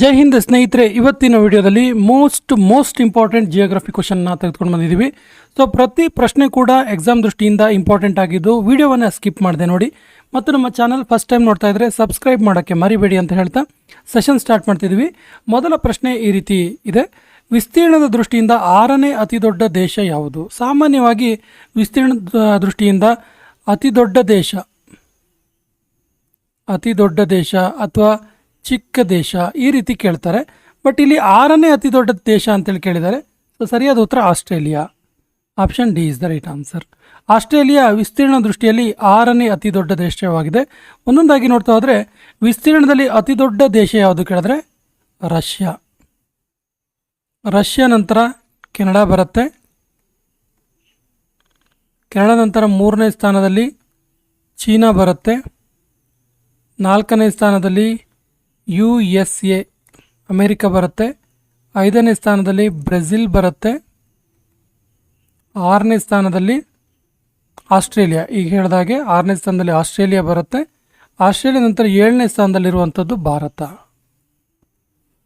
ಜೈ ಹಿಂದ್ ಸ್ನೇಹಿತರೆ, ಇವತ್ತಿನ ವಿಡಿಯೋದಲ್ಲಿ ಮೋಸ್ಟ್ ಮೋಸ್ಟ್ ಇಂಪಾರ್ಟೆಂಟ್ ಜಿಯೋಗ್ರಫಿ ಕ್ವಶನ್ನ ತೆಗೆದುಕೊಂಡು ಬಂದಿದ್ದೀವಿ. ಸೊ ಪ್ರತಿ ಪ್ರಶ್ನೆ ಕೂಡ ಎಕ್ಸಾಮ್ ದೃಷ್ಟಿಯಿಂದ ಇಂಪಾರ್ಟೆಂಟ್ ಆಗಿದ್ದು ವಿಡಿಯೋವನ್ನು ಸ್ಕಿಪ್ ಮಾಡಿದೆ ನೋಡಿ. ಮತ್ತು ನಮ್ಮ ಚಾನಲ್ ಫಸ್ಟ್ ಟೈಮ್ ನೋಡ್ತಾ ಇದ್ದರೆ ಸಬ್ಸ್ಕ್ರೈಬ್ ಮಾಡೋಕ್ಕೆ ಮರಿಬೇಡಿ ಅಂತ ಹೇಳ್ತಾ ಸೆಷನ್ ಸ್ಟಾರ್ಟ್ ಮಾಡ್ತಿದ್ವಿ ಮೊದಲ ಪ್ರಶ್ನೆ ಈ ರೀತಿ ಇದೆ. ವಿಸ್ತೀರ್ಣದ ದೃಷ್ಟಿಯಿಂದ ಆರನೇ ಅತಿ ದೊಡ್ಡ ದೇಶ ಯಾವುದು? ಸಾಮಾನ್ಯವಾಗಿ ವಿಸ್ತೀರ್ಣದ ದೃಷ್ಟಿಯಿಂದ ಅತಿ ದೊಡ್ಡ ದೇಶ, ಅತಿ ದೊಡ್ಡ ದೇಶ ಅಥವಾ ಚಿಕ್ಕ ದೇಶ ಈ ರೀತಿ ಕೇಳ್ತಾರೆ. ಬಟ್ ಇಲ್ಲಿ ಆರನೇ ಅತಿ ದೊಡ್ಡ ದೇಶ ಅಂತೇಳಿ ಕೇಳಿದ್ದಾರೆ. ಸೊ ಸರಿಯಾದ ಉತ್ತರ Australia. Option D is the right answer Australia ವಿಸ್ತೀರ್ಣ ದೃಷ್ಟಿಯಲ್ಲಿ ಆರನೇ ಅತಿ ದೊಡ್ಡ ದೇಶವಾಗಿದೆ. ಒಂದೊಂದಾಗಿ ನೋಡ್ತಾ ಹೋದರೆ, ವಿಸ್ತೀರ್ಣದಲ್ಲಿ ಅತಿ ದೊಡ್ಡ ದೇಶ ಯಾವುದು ಕೇಳಿದ್ರೆ, ರಷ್ಯಾ. ರಷ್ಯಾ ನಂತರ ಕೆನಡಾ ಬರುತ್ತೆ. ಕೆನಡಾ ನಂತರ ಮೂರನೇ ಸ್ಥಾನದಲ್ಲಿ ಚೀನಾ ಬರುತ್ತೆ. ನಾಲ್ಕನೇ ಸ್ಥಾನದಲ್ಲಿ ಯು ಎಸ್ ಎ ಅಮೇರಿಕ ಬರುತ್ತೆ. ಐದನೇ ಸ್ಥಾನದಲ್ಲಿ ಬ್ರೆಜಿಲ್ ಬರುತ್ತೆ. ಆರನೇ ಸ್ಥಾನದಲ್ಲಿ ಆಸ್ಟ್ರೇಲಿಯಾ. ಈಗ ಹೇಳಿದಾಗೆ ಆರನೇ ಸ್ಥಾನದಲ್ಲಿ ಆಸ್ಟ್ರೇಲಿಯಾ ಬರುತ್ತೆ. ಆಸ್ಟ್ರೇಲಿಯಾ ನಂತರ ಏಳನೇ ಸ್ಥಾನದಲ್ಲಿರುವಂಥದ್ದು ಭಾರತ.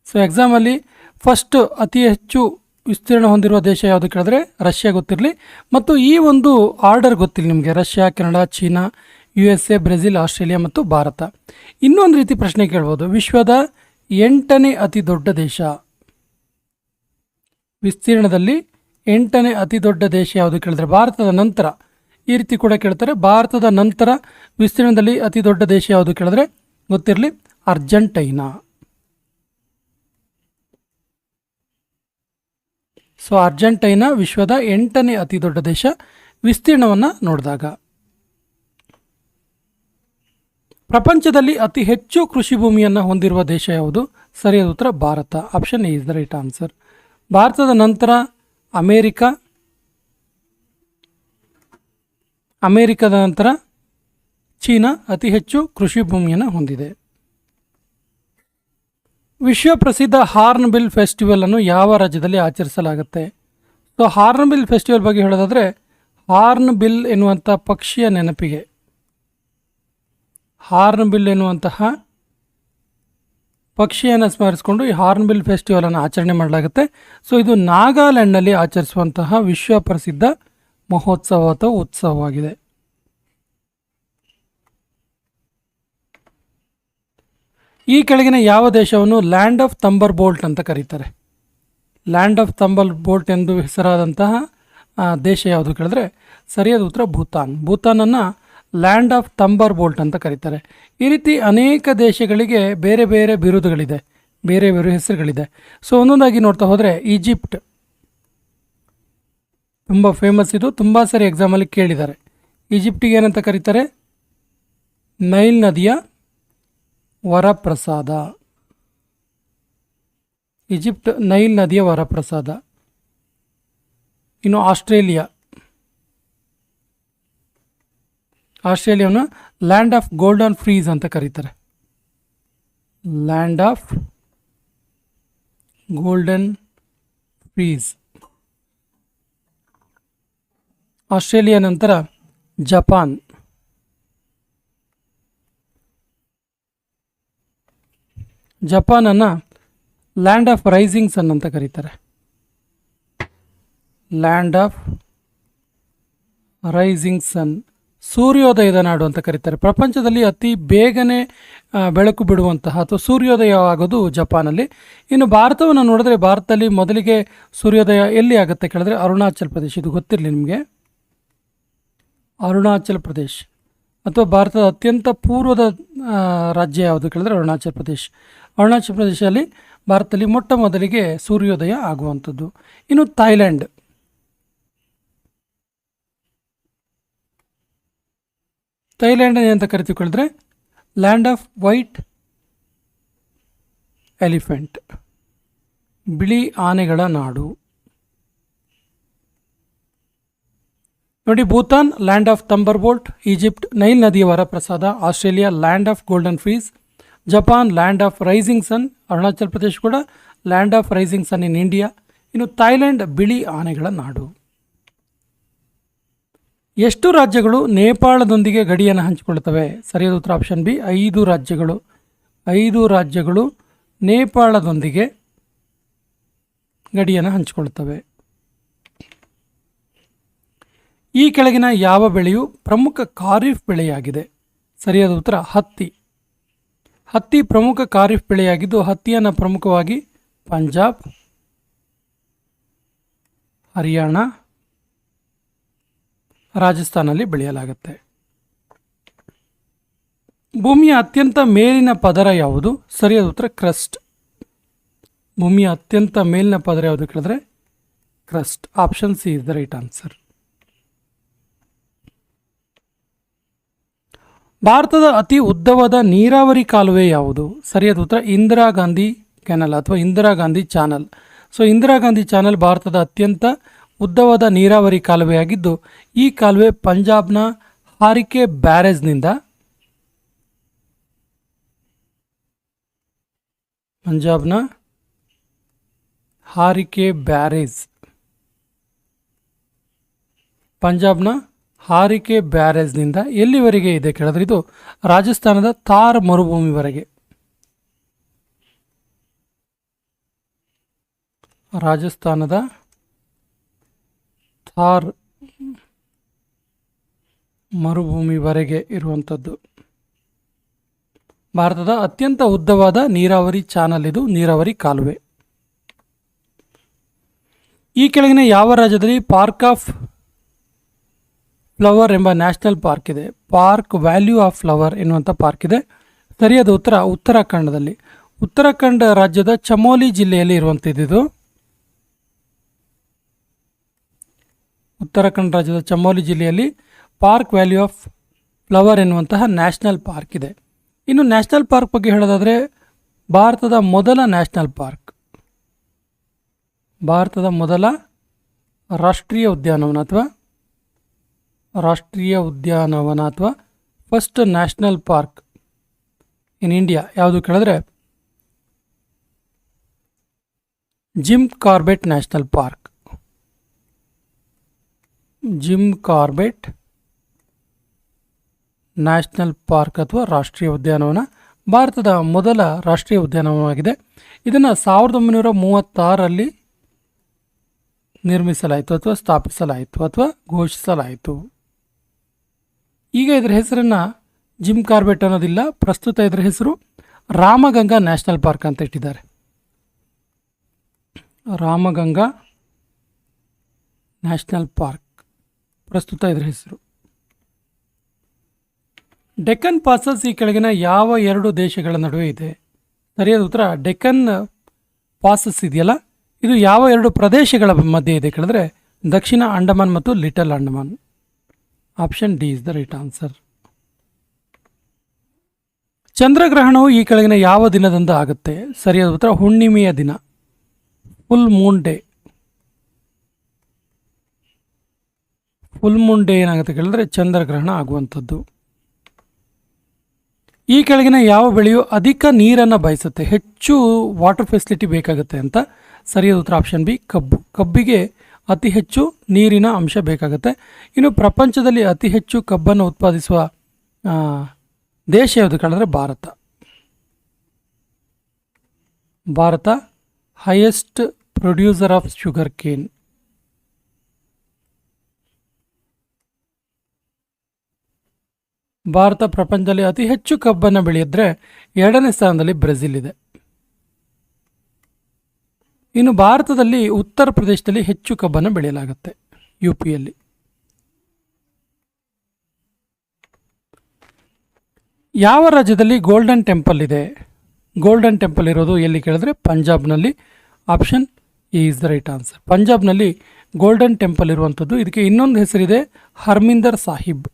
ಸೊ ಎಕ್ಸಾಮಲ್ಲಿ ಫಸ್ಟ್ ಅತಿ ಹೆಚ್ಚು ವಿಸ್ತೀರ್ಣ ಹೊಂದಿರುವ ದೇಶ ಯಾವುದು ಕೇಳಿದ್ರೆ ರಷ್ಯಾ ಗೊತ್ತಿರಲಿ. ಮತ್ತು ಈ ಒಂದು ಆರ್ಡರ್ ಗೊತ್ತಿಲ್ಲ ನಿಮಗೆ. Russia, Canada, China U S A Brazil, Australia ಮತ್ತು ಭಾರತ. ಇನ್ನೊಂದು ರೀತಿ ಪ್ರಶ್ನೆ ಕೇಳ್ಬೋದು. ವಿಶ್ವದ ಎಂಟನೇ ಅತಿ ದೊಡ್ಡ ದೇಶ. ವಿಸ್ತೀರ್ಣದಲ್ಲಿ ಎಂಟನೇ ಅತಿ ದೊಡ್ಡ ದೇಶ ಯಾವುದು ಕೇಳಿದ್ರೆ ಭಾರತದ ನಂತರ. ಈ ರೀತಿ ಕೂಡ ಕೇಳ್ತಾರೆ. ಭಾರತದ ನಂತರ ವಿಸ್ತೀರ್ಣದಲ್ಲಿ ಅತಿ ದೊಡ್ಡ ದೇಶ ಯಾವುದು ಕೇಳಿದ್ರೆ ಗೊತ್ತಿರಲಿ, ಅರ್ಜೆಂಟೈನಾ. ಸೊ, ಅರ್ಜೆಂಟೈನಾ ವಿಶ್ವದ ಎಂಟನೇ ಅತಿ ದೊಡ್ಡ ದೇಶ. ವಿಸ್ತೀರ್ಣವನ್ನು ನೋಡಿದಾಗ. ಪ್ರಪಂಚದಲ್ಲಿ ಅತಿ ಹೆಚ್ಚು ಕೃಷಿ ಭೂಮಿಯನ್ನು ಹೊಂದಿರುವ ದೇಶ ಯಾವುದು? ಸರಿಯಾದ ಉತ್ತರ, Bharat. Option A is the right answer ಭಾರತದ ನಂತರ ಅಮೇರಿಕ, ಅಮೇರಿಕದ ನಂತರ ಚೀನಾ ಅತಿ ಹೆಚ್ಚು ಕೃಷಿ ಭೂಮಿಯನ್ನು ಹೊಂದಿದೆ. ವಿಶ್ವ ಪ್ರಸಿದ್ಧ ಹಾರ್ನ್ಬಿಲ್ ಫೆಸ್ಟಿವಲನ್ನು ಯಾವ ರಾಜ್ಯದಲ್ಲಿ ಆಚರಿಸಲಾಗುತ್ತೆ? ಸೊ ಹಾರ್ನ್ಬಿಲ್ ಫೆಸ್ಟಿವಲ್ ಬಗ್ಗೆ ಹೇಳೋದಾದರೆ ಹಾರ್ನ್ಬಿಲ್ ಎನ್ನುವಂಥ ಪಕ್ಷಿಯ ನೆನಪಿಗೆ. ಹಾರ್ನ್ಬಿಲ್ ಎನ್ನುವಂತಹ ಪಕ್ಷಿಯನ್ನು ಸ್ಮರಿಸಿಕೊಂಡು ಈ ಹಾರ್ನ್ಬಿಲ್ ಫೆಸ್ಟಿವಲನ್ನು ಆಚರಣೆ ಮಾಡಲಾಗುತ್ತೆ. ಸೊ, ಇದು ನಾಗಾಲ್ಯಾಂಡ್ನಲ್ಲಿ ಆಚರಿಸುವಂತಹ ವಿಶ್ವ ಪ್ರಸಿದ್ಧ ಮಹೋತ್ಸವ ಅಥವಾ ಉತ್ಸವವಾಗಿದೆ. ಈ ಕೆಳಗಿನ ಯಾವ ದೇಶವನ್ನು ಲ್ಯಾಂಡ್ ಆಫ್ ತಂಬರ್ ಬೋಲ್ಟ್ ಅಂತ ಕರೀತಾರೆ. ಲ್ಯಾಂಡ್ ಆಫ್ ತಂಬರ್ ಬೋಲ್ಟ್ ಎಂದು ಹೆಸರಾದಂತಹ ದೇಶ ಯಾವುದು ಕೇಳಿದ್ರೆ ಸರಿಯಾದ ಉತ್ತರ ಭೂತಾನ್. ಭೂತಾನನ್ನು ಲ್ಯಾಂಡ್ ಆಫ್ ತಂಬರ್ ಬೋಲ್ಟ್ ಅಂತ ಕರೀತಾರೆ. ಈ ರೀತಿ ಅನೇಕ ದೇಶಗಳಿಗೆ ಬೇರೆ ಬೇರೆ ಬಿರುದುಗಳಿದೆ. ಬೇರೆ ಬೇರೆ ಹೆಸರುಗಳಿದೆ. ಸೊ ಒಂದೊಂದಾಗಿ ನೋಡ್ತಾ ಹೋದರೆ ಈಜಿಪ್ಟ್ ತುಂಬ ಫೇಮಸ್ ಇದು. ತುಂಬ ಸರಿ ಎಕ್ಸಾಮಲ್ಲಿ ಕೇಳಿದ್ದಾರೆ. ಈಜಿಪ್ಟಿಗೆ ಏನಂತ ಕರೀತಾರೆ? ನೈಲ್ ನದಿಯ ವರಪ್ರಸಾದ. ಈಜಿಪ್ಟ್ ನೈಲ್ ನದಿಯ ವರಪ್ರಸಾದ. ಇನ್ನು ಆಸ್ಟ್ರೇಲಿಯಾ. ಆಸ್ಟ್ರೇಲಿಯಾವನ್ನು ಲ್ಯಾಂಡ್ ಆಫ್ ಗೋಲ್ಡನ್ ಫ್ರೀಸ್ ಅಂತ ಕರೀತಾರೆ. Land of golden fleece. Australia ನಂತರ ಜಪಾನ್. ಜಪಾನನ್ನು ಲ್ಯಾಂಡ್ ಆಫ್ ರೈಸಿಂಗ್ ಸನ್ ಅಂತ ಕರೀತಾರೆ. ಲ್ಯಾಂಡ್ ಆಫ್ ರೈಸಿಂಗ್ ಸನ್ ಸೂರ್ಯೋದಯದ ನಾಡು ಅಂತ ಕರೀತಾರೆ. ಪ್ರಪಂಚದಲ್ಲಿ ಅತಿ ಬೇಗನೆ ಬೆಳಕು ಬಿಡುವಂತಹ ಅಥವಾ ಸೂರ್ಯೋದಯ ಆಗೋದು ಜಪಾನಲ್ಲಿ. ಇನ್ನು ಭಾರತವನ್ನು ನೋಡಿದ್ರೆ ಭಾರತದಲ್ಲಿ ಮೊದಲಿಗೆ ಸೂರ್ಯೋದಯ ಎಲ್ಲಿ ಆಗುತ್ತೆ ಕೇಳಿದ್ರೆ ಅರುಣಾಚಲ್ ಪ್ರದೇಶ. ಇದು ಗೊತ್ತಿರಲಿ ನಿಮಗೆ? ಅರುಣಾಚಲ್ ಪ್ರದೇಶ್. ಅಥವಾ ಭಾರತದ ಅತ್ಯಂತ ಪೂರ್ವದ ರಾಜ್ಯ ಯಾವುದು ಕೇಳಿದ್ರೆ ಅರುಣಾಚಲ್ ಪ್ರದೇಶ್. ಅರುಣಾಚಲ್ ಪ್ರದೇಶದಲ್ಲಿ ಭಾರತದಲ್ಲಿ ಮೊಟ್ಟ ಮೊದಲಿಗೆ ಸೂರ್ಯೋದಯ ಆಗುವಂಥದ್ದು. ಇನ್ನು ಥೈಲ್ಯಾಂಡ್ ಥೈಲ್ಯಾಂಡ್ ಅಂತ ಕರಿತಿಕೊಳ್ಳಿದ್ರೆ ಲ್ಯಾಂಡ್ ಆಫ್ ವೈಟ್ ಎಲಿಫೆಂಟ್, ಬಿಳಿ ಆನೆಗಳ ನಾಡು. ನೋಡಿ, Bhutan, land of thunderbolt Egypt, Nile ನದಿಯ ವರಪ್ರಸಾದ Australia, land of golden fleece, Japan, land of rising sun, Arunachal Pradesh ಕೂಡ land of rising sun in India, ಇನ್ನು ಥೈಲ್ಯಾಂಡ್ ಬಿಳಿ ಆನೆಗಳ ನಾಡು. ಎಷ್ಟು ರಾಜ್ಯಗಳು ನೇಪಾಳದೊಂದಿಗೆ ಗಡಿಯನ್ನು ಹಂಚಿಕೊಳ್ಳುತ್ತವೆ? ಸರಿಯಾದ ಉತ್ತರ ಆಪ್ಷನ್ ಬಿ, ಐದು ರಾಜ್ಯಗಳು. ಐದು ರಾಜ್ಯಗಳು ನೇಪಾಳದೊಂದಿಗೆ ಗಡಿಯನ್ನು ಹಂಚಿಕೊಳ್ಳುತ್ತವೆ. ಈ ಕೆಳಗಿನ ಯಾವ ಬೆಳೆಯು ಪ್ರಮುಖ ಖಾರಿಫ್ ಬೆಳೆಯಾಗಿದೆ. ಸರಿಯಾದ ಉತ್ತರ, ಹತ್ತಿ. ಹತ್ತಿ ಪ್ರಮುಖ ಖಾರಿಫ್ ಬೆಳೆಯಾಗಿದ್ದು, ಹತ್ತಿಯನ್ನು ಪ್ರಮುಖವಾಗಿ ಪಂಜಾಬ್, ಹರಿಯಾಣ ರಾಜಸ್ಥಾನಲ್ಲಿ ಬೆಳೆಯಲಾಗುತ್ತೆ. ಭೂಮಿಯ ಅತ್ಯಂತ ಮೇಲಿನ ಪದರ ಯಾವುದು? ಸರಿಯಾದ ಉತ್ತರ, ಕ್ರಸ್ಟ್. ಭೂಮಿಯ ಅತ್ಯಂತ ಮೇಲಿನ ಪದರ ಯಾವುದು ಕೇಳಿದ್ರೆ? Crust. Option C is the right answer. ಭಾರತದ ಅತಿ ಉದ್ದವಾದ ನೀರಾವರಿ ಕಾಲುವೆ ಯಾವುದು? ಸರಿಯಾದ ಉತ್ತರ, ಇಂದಿರಾ ಗಾಂಧಿ ಕೆನಲ್ ಅಥವಾ Indira Gandhi channel so Indira Gandhi channel ಭಾರತದ ಅತ್ಯಂತ ಉದ್ದವಾದ ನೀರಾವರಿ ಕಾಲುವೆಯಾಗಿದ್ದು, ಈ ಕಾಲುವೆ ಪಂಜಾಬ್ನ ಹಾರಿಕೆ ಬ್ಯಾರೇಜ್ನಿಂದ ಪಂಜಾಬ್ನ ಹಾರಿಕೆ ಬ್ಯಾರೇಜ್, ಪಂಜಾಬ್ನ ಹಾರಿಕೆ ಬ್ಯಾರೇಜ್ನಿಂದ ಎಲ್ಲಿವರೆಗೆ ಇದೆ ಕೇಳಿದ್ರೆ ಇದು ರಾಜಸ್ಥಾನದ ಥಾರ್ ಮರುಭೂಮಿವರೆಗೆ. ರಾಜಸ್ಥಾನದ ಥಾರ್ ಮರುಭೂಮಿವರೆಗೆ ಇರುವಂಥದ್ದು. ಭಾರತದ ಅತ್ಯಂತ ಉದ್ದವಾದ ನೀರಾವರಿ ಚಾನಲ್ ಇದು, ನೀರಾವರಿ ಕಾಲುವೆ. ಈ ಕೆಳಗಿನ ಯಾವ ರಾಜ್ಯದಲ್ಲಿ ಪಾರ್ಕ್ ಆಫ್ ಫ್ಲವರ್ ಎಂಬ ನ್ಯಾಷನಲ್ ಪಾರ್ಕ್ ಇದೆ? ಪಾರ್ಕ್ ವ್ಯಾಲ್ಯೂ ಆಫ್ ಫ್ಲವರ್ ಎನ್ನುವಂಥ ಪಾರ್ಕ್ ಇದೆ. ಸರಿಯಾದ ಉತ್ತರ ಉತ್ತರಾಖಂಡದಲ್ಲಿ. ಉತ್ತರಾಖಂಡ ರಾಜ್ಯದ ಚಮೋಲಿ ಜಿಲ್ಲೆಯಲ್ಲಿ ಇರುವಂಥದ್ದು ಉತ್ತರಾಖಂಡ ರಾಜ್ಯದ ಚಮೋಲಿ ಜಿಲ್ಲೆಯಲ್ಲಿ ಪಾರ್ಕ್ ವ್ಯಾಲ್ಯೂ ಆಫ್ ಫ್ಲವರ್ ಎನ್ನುವಂತಹ ನ್ಯಾಷನಲ್ ಪಾರ್ಕ್ ಇದೆ. ಇನ್ನು ನ್ಯಾಷನಲ್ ಪಾರ್ಕ್ ಬಗ್ಗೆ ಹೇಳೋದಾದರೆ ಭಾರತದ ಮೊದಲ ನ್ಯಾಷನಲ್ ಪಾರ್ಕ್. ಭಾರತದ ಮೊದಲ ರಾಷ್ಟ್ರೀಯ ಉದ್ಯಾನವನ ಅಥವಾ ರಾಷ್ಟ್ರೀಯ ಉದ್ಯಾನವನ ಅಥವಾ first national park in India ಯಾವುದು ಕೇಳಿದ್ರೆ Jim Corbett national park. Jim Corbett, national park ಅಥವಾ ರಾಷ್ಟ್ರೀಯ ಉದ್ಯಾನವನ. ಭಾರತದ ಮೊದಲ ರಾಷ್ಟ್ರೀಯ ಉದ್ಯಾನವನವಾಗಿದೆ. ಇದನ್ನು ಸಾವಿರದ ಒಂಬೈನೂರ ಮೂವತ್ತಾರರಲ್ಲಿ ನಿರ್ಮಿಸಲಾಯಿತು ಅಥವಾ ಸ್ಥಾಪಿಸಲಾಯಿತು ಅಥವಾ ಘೋಷಿಸಲಾಯಿತು. ಈಗ ಇದರ ಹೆಸರನ್ನು ಜಿಮ್ ಕಾರ್ಬೆಟ್ ಅನ್ನೋದಿಲ್ಲ, ಪ್ರಸ್ತುತ ಇದರ ಹೆಸರು ರಾಮಗಂಗಾ ನ್ಯಾಷನಲ್ ಪಾರ್ಕ್ ಅಂತ ಇಟ್ಟಿದ್ದಾರೆ. Ramganga national park. ಪ್ರಸ್ತುತ ಇದರ ಹೆಸರು. ಡೆಕ್ಕನ್ ಪಾಸಸ್ ಈ ಕೆಳಗಿನ ಯಾವ ಎರಡು ದೇಶಗಳ ನಡುವೆ ಇದೆ? ಸರಿಯಾದ ಉತ್ತರ, ಡೆಕ್ಕನ್ ಪಾಸಸ್ ಇದೆಯಲ್ಲ? ಇದು ಯಾವ ಎರಡು ಪ್ರದೇಶಗಳ ಮಧ್ಯೆ ಇದೆ ಕೇಳಿದ್ರೆ, ದಕ್ಷಿಣ ಅಂಡಮಾನ್ ಮತ್ತು little Andaman. Option D is the right answer. ಚಂದ್ರಗ್ರಹಣವು ಈ ಕೆಳಗಿನ ಯಾವ ದಿನದಂದು ಆಗುತ್ತೆ? ಸರಿಯಾದ ಉತ್ತರ, ಹುಣ್ಣಿಮೆಯ ದಿನ. Full moon day. Full moon day ಏನಾಗುತ್ತೆ ಕೇಳಿದ್ರೆ ಚಂದ್ರಗ್ರಹಣ ಆಗುವಂಥದ್ದು. ಈ ಕೆಳಗಿನ ಯಾವ ಬೆಳೆಯು ಅಧಿಕ ನೀರನ್ನು ಬಯಸುತ್ತೆ, ಹೆಚ್ಚು ವಾಟರ್ ಫೆಸಿಲಿಟಿ ಬೇಕಾಗುತ್ತೆ ಅಂತ ಸರಿಯಾದ ಉತ್ತರ ಆಪ್ಷನ್ ಬಿ ಕಬ್ಬು. ಕಬ್ಬಿಗೆ ಅತಿ ಹೆಚ್ಚು ನೀರಿನ ಅಂಶ ಬೇಕಾಗುತ್ತೆ. ಇನ್ನು ಪ್ರಪಂಚದಲ್ಲಿ ಅತಿ ಹೆಚ್ಚು ಕಬ್ಬನ್ನು ಉತ್ಪಾದಿಸುವ ದೇಶ ಯಾವುದು ಕೇಳಿದ್ರೆ Bharat. Bharat highest producer of sugarcane Bharat ಪ್ರಪಂಚದಲ್ಲಿ ಅತಿ ಹೆಚ್ಚು ಕಬ್ಬನ್ನು ಬೆಳೆಯಿದ್ರೆ ಎರಡನೇ ಸ್ಥಾನದಲ್ಲಿ ಬ್ರೆಜಿಲ್ ಇದೆ. ಇನ್ನು ಭಾರತದಲ್ಲಿ ಉತ್ತರ ಪ್ರದೇಶದಲ್ಲಿ ಹೆಚ್ಚು ಕಬ್ಬನ್ನು ಬೆಳೆಯಲಾಗುತ್ತೆ ಯು ಪಿಯಲ್ಲಿ ಯಾವ ರಾಜ್ಯದಲ್ಲಿ ಗೋಲ್ಡನ್ ಟೆಂಪಲ್ ಇದೆ? ಗೋಲ್ಡನ್ ಟೆಂಪಲ್ ಇರೋದು ಎಲ್ಲಿ ಕೇಳಿದ್ರೆ ಪಂಜಾಬ್ನಲ್ಲಿ? Option E is the right answer. ಪಂಜಾಬ್ನಲ್ಲಿ ಗೋಲ್ಡನ್ ಟೆಂಪಲ್ ಇರುವಂಥದ್ದು. ಇದಕ್ಕೆ ಇನ್ನೊಂದು ಹೆಸರಿದೆ ಹರ್ಮಿಂದರ್ ಸಾಹಿಬ್.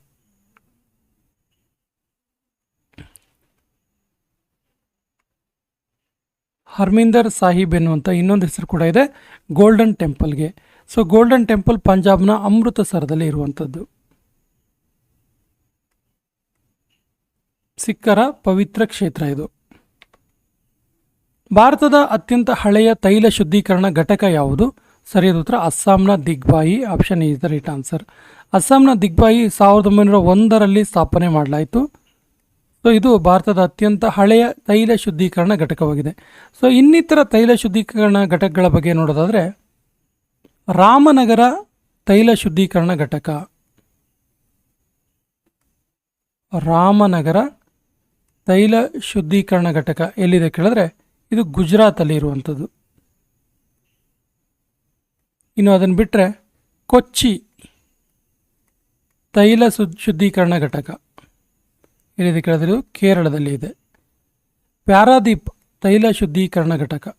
ಹರ್ಮಿಂದರ್ ಸಾಹಿಬ್ ಎನ್ನುವಂಥ ಇನ್ನೊಂದು ಹೆಸರು ಕೂಡ ಇದೆ ಗೋಲ್ಡನ್ ಟೆಂಪಲ್ಗೆ ಸೊ ಗೋಲ್ಡನ್ ಟೆಂಪಲ್ ಪಂಜಾಬ್ನ ಅಮೃತಸರದಲ್ಲಿ ಇರುವಂಥದ್ದು ಸಿಖ್ಖರ ಪವಿತ್ರ ಕ್ಷೇತ್ರ ಇದು. ಭಾರತದ ಅತ್ಯಂತ ಹಳೆಯ ತೈಲ ಶುದ್ಧೀಕರಣ ಘಟಕ ಯಾವುದು? ಸರಿಯಾದ ಉತ್ತರ, ಅಸ್ಸಾಂನ Digboi option is the right answer ಅಸ್ಸಾಂನ ದಿಗ್ಬಾಯಿ ಸಾವಿರದ ಒಂಬೈನೂರ ಒಂದರಲ್ಲಿ ಸ್ಥಾಪನೆ ಮಾಡಲಾಯಿತು. ಸೊ ಇದು ಭಾರತದ ಅತ್ಯಂತ ಹಳೆಯ ತೈಲ ಶುದ್ಧೀಕರಣ ಘಟಕವಾಗಿದೆ. ಸೊ ಇನ್ನಿತರ ತೈಲ ಶುದ್ಧೀಕರಣ ಘಟಕಗಳ ಬಗ್ಗೆ ನೋಡೋದಾದರೆ, ರಾಮನಗರ ತೈಲ ಶುದ್ಧೀಕರಣ ಘಟಕ. ರಾಮನಗರ ತೈಲ ಶುದ್ಧೀಕರಣ ಘಟಕ ಎಲ್ಲಿದೆ ಕೇಳಿದ್ರೆ, ಇದು ಗುಜರಾತಲ್ಲಿ ಇರುವಂಥದ್ದು. ಇನ್ನು ಅದನ್ನು ಬಿಟ್ಟರೆ ಕೊಚ್ಚಿ ತೈಲ ಶುದ್ ಶುದ್ಧೀಕರಣ ಘಟಕ. ಎಲ್ಲಿದೆ ಕೇಳಿದ್ರು, ಕೇರಳದಲ್ಲಿ ಇದೆ. ಪ್ಯಾರಾದೀಪ್ ತೈಲ ಶುದ್ಧೀಕರಣ ಘಟಕ.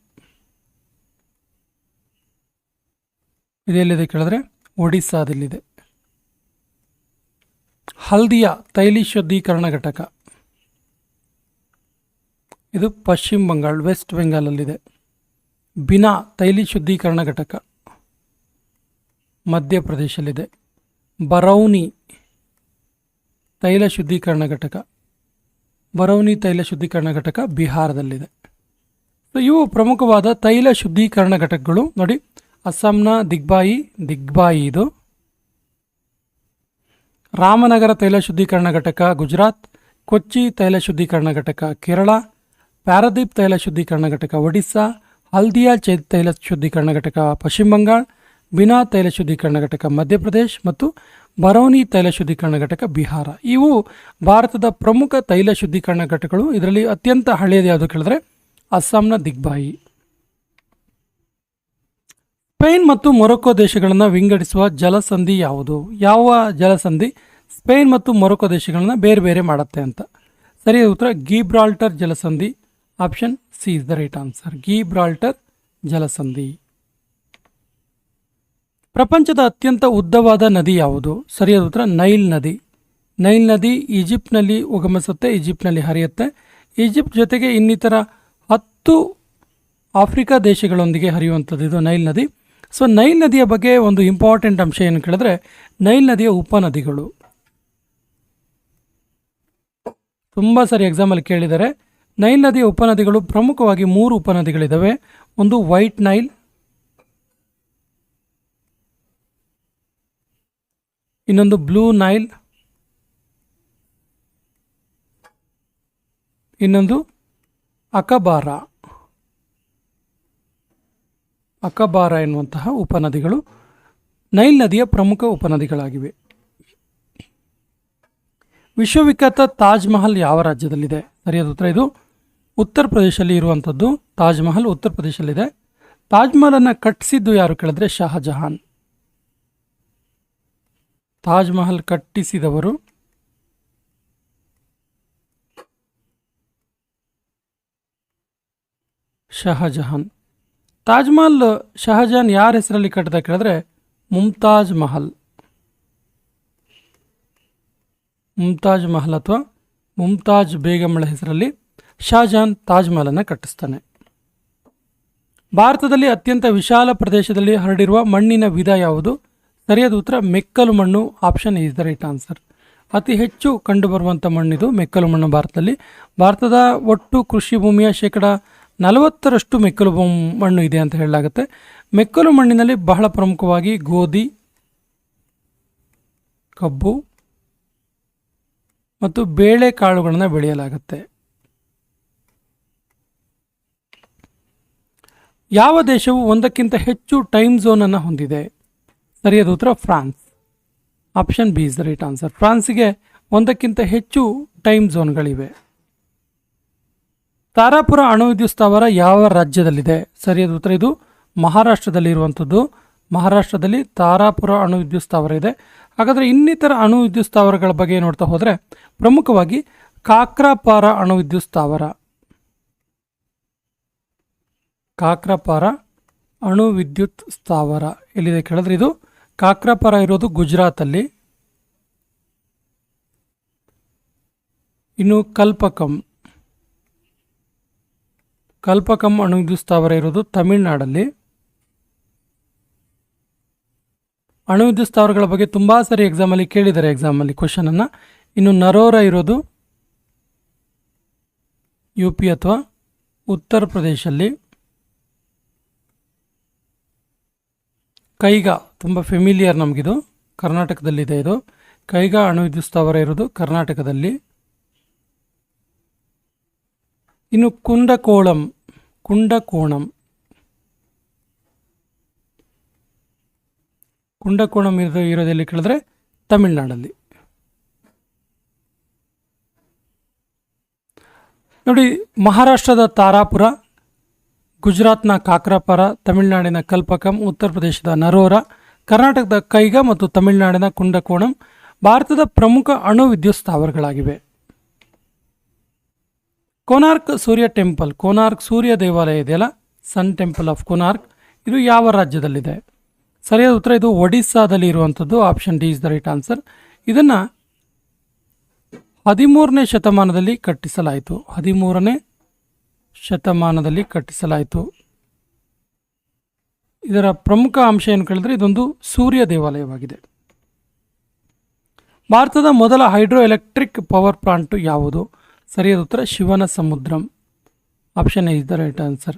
ಇದೆಲ್ಲಿದೆ ಕೇಳಿದ್ರೆ, ಒಡಿಸ್ಸಾದಲ್ಲಿದೆ. ಹಲ್ದಿಯಾ ತೈಲಿ ಶುದ್ಧೀಕರಣ ಘಟಕ. ಇದು ಪಶ್ಚಿಮ ಬಂಗಾಳ, ವೆಸ್ಟ್ ಬೆಂಗಾಲಲ್ಲಿದೆ. ಬಿನಾ ತೈಲಿ ಶುದ್ಧೀಕರಣ ಘಟಕ. ಮಧ್ಯಪ್ರದೇಶಲ್ಲಿದೆ. ಬರೌನಿ ತೈಲ ಶುದ್ಧೀಕರಣ ಘಟಕ, ಬರೌನಿ ತೈಲ ಶುದ್ಧೀಕರಣ ಘಟಕ ಬಿಹಾರದಲ್ಲಿದೆ. ಸೊ ಇವು ಪ್ರಮುಖವಾದ ತೈಲ ಶುದ್ಧೀಕರಣ ಘಟಕಗಳು. ನೋಡಿ, ಅಸ್ಸಾಂನ ದಿಗ್ಬಾಯಿ ದಿಗ್ಬಾಯಿ ಇದು. ರಾಮನಗರ ತೈಲ ಶುದ್ಧೀಕರಣ ಘಟಕ ಗುಜರಾತ್, ಕೊಚ್ಚಿ ತೈಲ ಶುದ್ಧೀಕರಣ ಘಟಕ ಕೇರಳ, ಪ್ಯಾರದೀಪ್ ತೈಲ ಶುದ್ಧೀಕರಣ ಘಟಕ ಒಡಿಸ್ಸಾ, ಹಲ್ದಿಯಾ ಚೈ ತೈಲ ಶುದ್ಧೀಕರಣ ಘಟಕ ಪಶ್ಚಿಮ ಬಂಗಾಳ, ಬಿನಾ ತೈಲ ಶುದ್ಧೀಕರಣ ಘಟಕ ಮಧ್ಯಪ್ರದೇಶ್ ಮತ್ತು ಬರೌನಿ ತೈಲ ಶುದ್ಧೀಕರಣ ಘಟಕ ಬಿಹಾರ. ಇವು ಭಾರತದ ಪ್ರಮುಖ ತೈಲ ಶುದ್ಧೀಕರಣ ಘಟಕಗಳು. ಇದರಲ್ಲಿ ಅತ್ಯಂತ ಹಳೆಯದು ಯಾವುದು ಕೇಳಿದ್ರೆ ಅಸ್ಸಾಂನ ದಿಗ್ಬಾಯಿ. ಸ್ಪೇನ್ ಮತ್ತು ಮೊರೊಕೊ ದೇಶಗಳನ್ನು ವಿಂಗಡಿಸುವ ಜಲಸಂಧಿ ಯಾವುದು? ಯಾವ ಜಲಸಂಧಿ? ಸ್ಪೇನ್ ಮತ್ತು ಮೊರೊಕೊ ದೇಶಗಳನ್ನು ಬೇರೆ ಬೇರೆ ಮಾಡುತ್ತೆ ಅಂತ. ಸರಿ ಉತ್ತರ. Gibraltar ಜಲಸಂಧಿ. Option C is the right answer. Gibraltar ಜಲಸಂಧಿ. ಪ್ರಪಂಚದ ಅತ್ಯಂತ ಉದ್ದವಾದ ನದಿ ಯಾವುದು? ಸರಿಯಾದ ಉತ್ತರ, ನೈಲ್ ನದಿ. ನೈಲ್ ನದಿ ಈಜಿಪ್ಟ್ನಲ್ಲಿ ಉಗಮಿಸುತ್ತೆ, ಈಜಿಪ್ಟ್ನಲ್ಲಿ ಹರಿಯುತ್ತೆ. ಈಜಿಪ್ಟ್ ಜೊತೆಗೆ ಇನ್ನಿತರ ಹತ್ತು ಆಫ್ರಿಕಾ ದೇಶಗಳೊಂದಿಗೆ ಹರಿಯುವಂಥದ್ದು ಇದು ನೈಲ್ ನದಿ. ಸೊ, ನೈಲ್ ನದಿಯ ಬಗ್ಗೆ ಒಂದು ಇಂಪಾರ್ಟೆಂಟ್ ಅಂಶ ಏನು ಕೇಳಿದ್ರೆ, ನೈಲ್ ನದಿಯ ಉಪನದಿಗಳು. ತುಂಬ ಸರಿ ಎಕ್ಸಾಂಪಲ್ ಕೇಳಿದರೆ, ನೈಲ್ ನದಿಯ ಉಪನದಿಗಳು ಪ್ರಮುಖವಾಗಿ ಮೂರು ಉಪನದಿಗಳಿದ್ದಾವೆ ಒಂದು ವೈಟ್ ನೈಲ್ ಇನ್ನೊಂದು ಬ್ಲೂ ನೈಲ್. ಇನ್ನೊಂದು ಅಕಬಾರ. ಅಕಬಾರ ಎನ್ನುವಂತಹ ಉಪನದಿಗಳು. ನೈಲ್ ನದಿಯ ಪ್ರಮುಖ ಉಪನದಿಗಳಾಗಿವೆ. ವಿಶ್ವವಿಖ್ಯಾತ ತಾಜ್ ಮಹಲ್ ಯಾವ ರಾಜ್ಯದಲ್ಲಿದೆ? ಸರಿಯಾದ ಉತ್ತರ ಇದು. ಉತ್ತರ ಪ್ರದೇಶದಲ್ಲಿ ಇರುವಂಥದ್ದು ತಾಜ್ ಮಹಲ್ ಉತ್ತರ ಪ್ರದೇಶದಲ್ಲಿದೆ. ತಾಜ್ ಮಹಲನ್ನು ಕಟ್ಟಿಸಿದ್ದು ಯಾರು ಕೇಳಿದ್ರೆ ಶಹಜಹಾನ್. ತಾಜ್ ಮಹಲ್ ಕಟ್ಟಿಸಿದವರು ಶಹಜಹಾನ್. ತಾಜ್ ಮಹಲ್ ಶಹಜಹಾನ್ ಯಾರ ಹೆಸರಲ್ಲಿ ಕಟ್ಟಿದ ಕೇಳಿದ್ರೆ ಮುಮ್ತಾಜ್ ಮಹಲ್. ಮುಮ್ತಾಜ್ ಮಹಲ್ ಅಥವಾ ಮುಮ್ತಾಜ್ ಬೇಗಂಳ ಹೆಸರಲ್ಲಿ ಶಾಜಹಾನ್ ತಾಜ್ ಮಹಲನ್ನು ಕಟ್ಟಿಸ್ತಾನೆ. ಭಾರತದಲ್ಲಿ ಅತ್ಯಂತ ವಿಶಾಲ ಪ್ರದೇಶದಲ್ಲಿ ಹರಡಿರುವ ಮಣ್ಣಿನ ವಿಧ ಯಾವುದು? ಸರಿಯಾದ ಉತ್ತರ, ಮೆಕ್ಕಲು ಮಣ್ಣು option is the right answer ಅತಿ ಹೆಚ್ಚು ಕಂಡುಬರುವಂಥ ಮಣ್ಣಿದು ಮೆಕ್ಕಲು ಮಣ್ಣು ಭಾರತದಲ್ಲಿ. ಭಾರತದ ಒಟ್ಟು ಕೃಷಿ ಭೂಮಿಯ ಶೇಕಡ ನಲವತ್ತರಷ್ಟು ಮೆಕ್ಕಲು ಮಣ್ಣು ಇದೆ ಅಂತ ಹೇಳಲಾಗುತ್ತೆ. ಮೆಕ್ಕಲು ಮಣ್ಣಿನಲ್ಲಿ ಬಹಳ ಪ್ರಮುಖವಾಗಿ ಗೋಧಿ, ಕಬ್ಬು ಮತ್ತು ಬೇಳೆಕಾಳುಗಳನ್ನು ಬೆಳೆಯಲಾಗುತ್ತೆ. ಯಾವ ದೇಶವು ಒಂದಕ್ಕಿಂತ ಹೆಚ್ಚು ಟೈಮ್ ಝೋನನ್ನು ಹೊಂದಿದೆ? ಸರಿಯಾದ ಉತ್ತರ France. Option B is the right answer ಫ್ರಾನ್ಸ್ಗೆ ಒಂದಕ್ಕಿಂತ ಹೆಚ್ಚು ಟೈಮ್ ಝೋನ್ಗಳಿವೆ ತಾರಾಪುರ ಅಣುವಿದ್ಯುತ್ ಸ್ಥಾವರ ಯಾವ ರಾಜ್ಯದಲ್ಲಿದೆ? ಸರಿಯಾದ ಉತ್ತರ ಇದು ಮಹಾರಾಷ್ಟ್ರದಲ್ಲಿ ಇರುವಂಥದ್ದು ಮಹಾರಾಷ್ಟ್ರದಲ್ಲಿ ತಾರಾಪುರ ಅಣುವಿದ್ಯುತ್ ಸ್ಥಾವರ ಇದೆ. ಹಾಗಾದರೆ ಇನ್ನಿತರ ಅಣು ವಿದ್ಯುತ್ ಸ್ಥಾವರಗಳ ಬಗ್ಗೆ ನೋಡ್ತಾ ಹೋದರೆ ಪ್ರಮುಖವಾಗಿ ಕಾಕ್ರಾಪಾರ ಅಣುವಿದ್ಯುತ್ ಸ್ಥಾವರ. ಕಾಕ್ರಾಪಾರ ಅಣು ವಿದ್ಯುತ್ ಸ್ಥಾವರ ಎಲ್ಲಿದೆ ಕೇಳಿದ್ರೆ ಇದು ಕಾಕ್ರಾಪಾರ ಇರೋದು ಗುಜರಾತಲ್ಲಿ. ಇನ್ನು ಕಲ್ಪಕಂ. ಕಲ್ಪಕಂ ಅಣುವಿದ್ಯು ಸ್ಥಾವರ ಇರೋದು ತಮಿಳುನಾಡಲ್ಲಿ. ಅಣು ವಿದ್ಯುತ್ ಸ್ಥಾವರಗಳ ಬಗ್ಗೆ ತುಂಬ ಸರಿ ಎಕ್ಸಾಮಲ್ಲಿ ಕೇಳಿದ್ದಾರೆ ಎಕ್ಸಾಮಲ್ಲಿ ಕ್ವಶನನ್ನು ಇನ್ನು ನರೋರ ಇರೋದು ಯು ಪಿ ಅಥವಾ ಉತ್ತರ ಪ್ರದೇಶಲ್ಲಿ. ಕೈಗಾ ತುಂಬ ಫೆಮಿಲಿಯರ್ ನಮಗಿದು. ಕರ್ನಾಟಕದಲ್ಲಿದೆ ಇದು. ಕೈಗ ಅಣುವಿದ್ಯುತ್ ಸ್ಥಾವರ ಇರೋದು ಕರ್ನಾಟಕದಲ್ಲಿ. ಇನ್ನು ಕುಂಡಕೋಳಂ, ಕುಂಡಕೋಣಂ. ಕುಂಡಕೋಣಂ ಇರೋ ಇರೋದೆಲ್ಲಿ ಕೇಳಿದ್ರೆ ತಮಿಳ್ನಾಡಲ್ಲಿ. ನೋಡಿ, ಮಹಾರಾಷ್ಟ್ರದ ತಾರಾಪುರ ಗುಜರಾತ್ನ ಕಾಕ್ರಾಪರ, ತಮಿಳುನಾಡಿನ ಕಲ್ಪಕಂ, ಉತ್ತರ ಪ್ರದೇಶದ ನರೋರ, ಕರ್ನಾಟಕದ ಕೈಗ ಮತ್ತು ತಮಿಳುನಾಡಿನ ಕುಂಡಕೋಣಂ ಭಾರತದ ಪ್ರಮುಖ ಅಣು ವಿದ್ಯುತ್ ಸ್ಥಾವರಗಳಾಗಿವೆ. ಕೋನಾರ್ಕ್ ಸೂರ್ಯ ಟೆಂಪಲ್. ಕೋನಾರ್ಕ್ ಸೂರ್ಯ ದೇವಾಲಯ ಇದೆಯಲ್ಲ? Sun temple of Konark. ಇದು ಯಾವ ರಾಜ್ಯದಲ್ಲಿದೆ? ಸರಿಯಾದ ಉತ್ತರ, ಇದು ಒಡಿಸ್ಸಾದಲ್ಲಿ ಇರುವಂಥದ್ದು. Option D is the right answer. ಇದನ್ನು ಹದಿಮೂರನೇ ಶತಮಾನದಲ್ಲಿ ಕಟ್ಟಿಸಲಾಯಿತು. ಹದಿಮೂರನೇ ಶತಮಾನದಲ್ಲಿ ಕಟ್ಟಿಸಲಾಯಿತು. ಇದರ ಪ್ರಮುಖ ಅಂಶ ಏನು ಕೇಳಿದ್ರೆ ಇದೊಂದು ಸೂರ್ಯ ದೇವಾಲಯವಾಗಿದೆ. ಭಾರತದ ಮೊದಲ ಹೈಡ್ರೋ ಎಲೆಕ್ಟ್ರಿಕ್ ಪವರ್ ಪ್ಲಾಂಟ್ ಯಾವುದು? ಸರಿಯಾದ ಉತ್ತರ Shivana Samudram. Option is the right answer.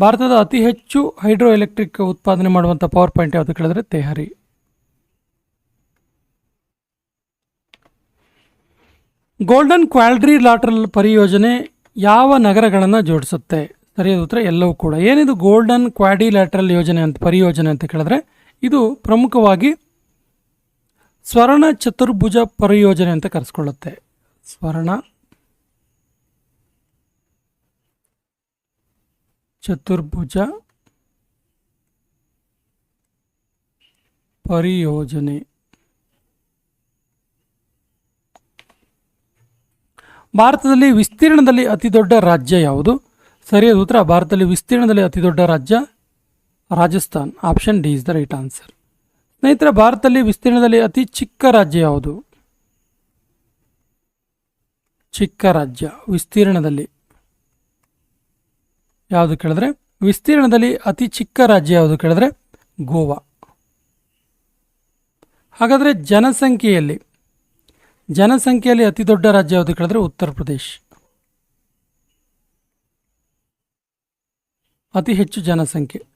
ಭಾರತದ ಅತಿ ಹೆಚ್ಚು ಹೈಡ್ರೋ ಎಲೆಕ್ಟ್ರಿಕ್ ಉತ್ಪಾದನೆ ಮಾಡುವಂಥ ಪವರ್ ಪಾಯಿಂಟ್ ಯಾವುದು ಕೇಳಿದ್ರೆ ತೆಹರಿ. ಗೋಲ್ಡನ್ ಕ್ವಾಲ್ಡ್ರಿ ಲಾಟ್ರಲ್ ಪರಿಯೋಜನೆ ಯಾವ ನಗರಗಳನ್ನು ಜೋಡಿಸುತ್ತೆ? ಸರಿಯಾದ ಉತ್ತರ ಎಲ್ಲವೂ ಕೂಡ. ಏನಿದು ಗೋಲ್ಡನ್ ಕ್ವಾಡಿ ಲ್ಯಾಟ್ರಲ್ ಯೋಜನೆ ಅಂತ ಪರಿಯೋಜನೆ ಅಂತ ಕೇಳಿದ್ರೆ, ಇದು ಪ್ರಮುಖವಾಗಿ ಸ್ವರ್ಣ ಚತುರ್ಭುಜ ಪರಿಯೋಜನೆ ಅಂತ ಕರೆಸ್ಕೊಳ್ಳುತ್ತೆ. ಸ್ವರ್ಣ ಚತುರ್ಭುಜ ಪರಿಯೋಜನೆ. ಭಾರತದಲ್ಲಿ ವಿಸ್ತೀರ್ಣದಲ್ಲಿ ಅತಿ ದೊಡ್ಡ ರಾಜ್ಯ ಯಾವುದು? ಸರಿಯಾದ ಉತ್ತರ. ಭಾರತದಲ್ಲಿ ವಿಸ್ತೀರ್ಣದಲ್ಲಿ ಅತಿ ದೊಡ್ಡ ರಾಜ್ಯ Rajasthan. Option D is the right answer. ಸ್ನೇಹಿತರೆ, ಭಾರತದಲ್ಲಿ ವಿಸ್ತೀರ್ಣದಲ್ಲಿ ಅತಿ ಚಿಕ್ಕ ರಾಜ್ಯ ಯಾವುದು? ಚಿಕ್ಕ ರಾಜ್ಯ. ವಿಸ್ತೀರ್ಣದಲ್ಲಿ. ಯಾವುದು ಕೇಳಿದ್ರೆ? ವಿಸ್ತೀರ್ಣದಲ್ಲಿ ಅತಿ ಚಿಕ್ಕ ರಾಜ್ಯ ಯಾವುದು ಕೇಳಿದ್ರೆ? ಗೋವಾ. ಹಾಗಾದರೆ ಜನಸಂಖ್ಯೆಯಲ್ಲಿ ಜನಸಂಖ್ಯೆಯಲ್ಲಿ ಅತಿ ದೊಡ್ಡ ರಾಜ್ಯ ಯಾವುದು ಕೇಳಿದ್ರೆ ಉತ್ತರ ಪ್ರದೇಶ್. ಅತಿ ಹೆಚ್ಚು ಜನಸಂಖ್ಯೆ.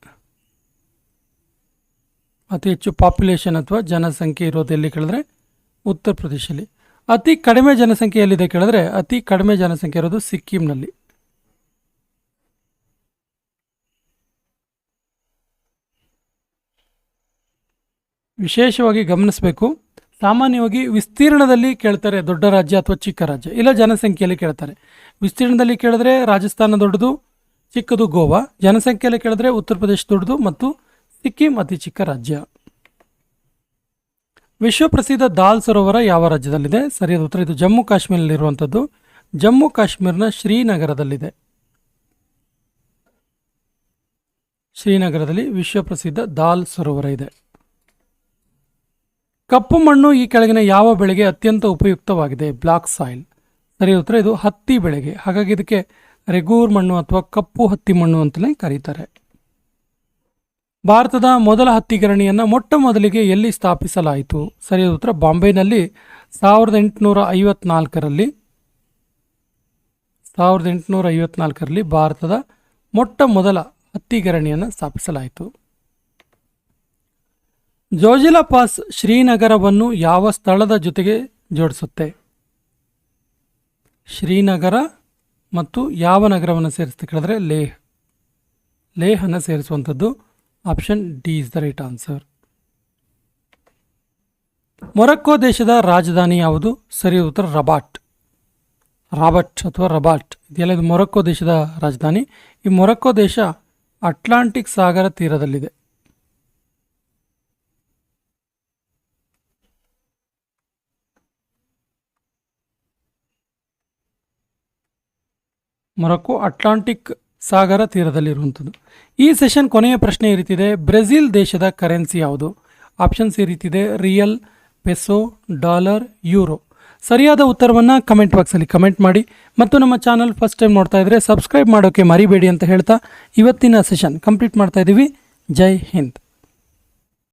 ಅತಿ ಹೆಚ್ಚು ಪಾಪ್ಯುಲೇಷನ್ ಅಥವಾ ಜನಸಂಖ್ಯೆ ಇರೋದು ಎಲ್ಲಿ ಕೇಳಿದ್ರೆ ಉತ್ತರ ಪ್ರದೇಶದಲ್ಲಿ ಅತಿ ಕಡಿಮೆ ಜನಸಂಖ್ಯೆ ಎಲ್ಲಿದೆ ಕೇಳಿದ್ರೆ ಅತಿ ಕಡಿಮೆ ಜನಸಂಖ್ಯೆ ಇರೋದು ಸಿಕ್ಕಿಂನಲ್ಲಿ. ವಿಶೇಷವಾಗಿ ಗಮನಿಸಬೇಕು. ಸಾಮಾನ್ಯವಾಗಿ ವಿಸ್ತೀರ್ಣದಲ್ಲಿ ಕೇಳ್ತಾರೆ ದೊಡ್ಡ ರಾಜ್ಯ ಅಥವಾ ಚಿಕ್ಕ ರಾಜ್ಯ, ಇಲ್ಲ ಜನಸಂಖ್ಯೆಯಲ್ಲಿ ಕೇಳ್ತಾರೆ. ವಿಸ್ತೀರ್ಣದಲ್ಲಿ ಕೇಳಿದ್ರೆ ರಾಜಸ್ಥಾನ ದೊಡ್ಡದು, ಚಿಕ್ಕದು ಗೋವಾ. ಜನಸಂಖ್ಯೆಯಲ್ಲಿ ಕೇಳಿದ್ರೆ ಉತ್ತರ ಪ್ರದೇಶ ದೊಡ್ಡದು ಮತ್ತು ಸಿಕ್ಕಿಂ ಅತಿ ಚಿಕ್ಕ ರಾಜ್ಯ. ವಿಶ್ವಪ್ರಸಿದ್ಧ ದಾಲ್ ಸರೋವರ ಯಾವ ರಾಜ್ಯದಲ್ಲಿದೆ? ಸರಿಯಾದ ಉತ್ತರ, ಇದು ಜಮ್ಮು ಕಾಶ್ಮೀರದಲ್ಲಿರುವಂಥದ್ದು ಜಮ್ಮು ಕಾಶ್ಮೀರ್ನ ಶ್ರೀನಗರದಲ್ಲಿದೆ. ಶ್ರೀನಗರದಲ್ಲಿ ವಿಶ್ವಪ್ರಸಿದ್ಧ ದಾಲ್ ಸರೋವರ ಇದೆ. ಕಪ್ಪು ಮಣ್ಣು ಈ ಕೆಳಗಿನ ಯಾವ ಬೆಳೆಗೆ ಅತ್ಯಂತ ಉಪಯುಕ್ತವಾಗಿದೆ? Black soil. ಸರಿ, ಉತ್ತರ ಇದು ಹತ್ತಿ ಬೆಳೆಗೆ. ಹಾಗಾಗಿ ಇದಕ್ಕೆ ರೆಗೂರ್ ಮಣ್ಣು ಅಥವಾ ಕಪ್ಪು ಹತ್ತಿ ಮಣ್ಣು ಅಂತಲೇ ಕರೀತಾರೆ. ಭಾರತದ ಮೊದಲ ಹತ್ತಿ ಗಿರಣಿಯನ್ನು ಮೊಟ್ಟ ಮೊದಲಿಗೆ ಎಲ್ಲಿ ಸ್ಥಾಪಿಸಲಾಯಿತು? ಸರಿಯಾದ ಉತ್ತರ ಬಾಂಬೆನಲ್ಲಿ ಸಾವಿರದ ಎಂಟುನೂರ ಐವತ್ನಾಲ್ಕರಲ್ಲಿ. ಸಾವಿರದ ಎಂಟುನೂರ ಐವತ್ನಾಲ್ಕರಲ್ಲಿ ಭಾರತದ ಮೊಟ್ಟ ಮೊದಲ ಹತ್ತಿ ಗಿರಣಿಯನ್ನು ಸ್ಥಾಪಿಸಲಾಯಿತು. ಜೋಜಿಲಾ ಪಾಸ್ ಶ್ರೀನಗರವನ್ನು ಯಾವ ಸ್ಥಳದ ಜೊತೆಗೆ ಜೋಡಿಸುತ್ತೆ? ಶ್ರೀನಗರ ಮತ್ತು ಯಾವ ನಗರವನ್ನು ಸೇರಿಸ್ತು ಕೇಳಿದ್ರೆ ಲೇಹ್. ಲೇಹನ್ನು ಸೇರಿಸುವಂಥದ್ದು option D is the right answer. Morocco ದೇಶದ ರಾಜಧಾನಿ ಯಾವುದು? ಸರಿ ಉತ್ತರ ರಬಾಟ್. ರಾಬಟ್ ಅಥವಾ ರಬಾಟ್. ಇದೆಲ್ಲ ಇದು ಮೊರಕ್ಕೋ ದೇಶದ ರಾಜಧಾನಿ. ಈ ಮೊರಕ್ಕೋ ದೇಶ ಅಟ್ಲಾಂಟಿಕ್ ಸಾಗರ ತೀರದಲ್ಲಿದೆ. ಮೊರಕ್ಕೋ ಅಟ್ಲಾಂಟಿಕ್ ಸಾಗರ ತೀರದಲ್ಲಿರುವಂಥದ್ದು. ಈ ಸೆಷನ್ ಕೊನೆಯ ಪ್ರಶ್ನೆ ಈ ಬ್ರೆಜಿಲ್ ದೇಶದ ಕರೆನ್ಸಿ ಯಾವುದು? ಆಪ್ಷನ್ಸ್ ಈ ರಿಯಲ್, ಪೆಸೋ, ಡಾಲರ್, ಯೂರೋ. ಸರಿಯಾದ ಉತ್ತರವನ್ನು ಕಮೆಂಟ್ ಬಾಕ್ಸಲ್ಲಿ ಕಮೆಂಟ್ ಮಾಡಿ. ಮತ್ತು ನಮ್ಮ ಚಾನಲ್ ಫಸ್ಟ್ ಟೈಮ್ ನೋಡ್ತಾ ಇದ್ದರೆ ಸಬ್ಸ್ಕ್ರೈಬ್ ಮಾಡೋಕ್ಕೆ ಮರಿಬೇಡಿ ಅಂತ ಹೇಳ್ತಾ ಇವತ್ತಿನ ಸೆಷನ್ ಕಂಪ್ಲೀಟ್ ಮಾಡ್ತಾ ಇದ್ದೀವಿ ಜೈ ಹಿಂದ್.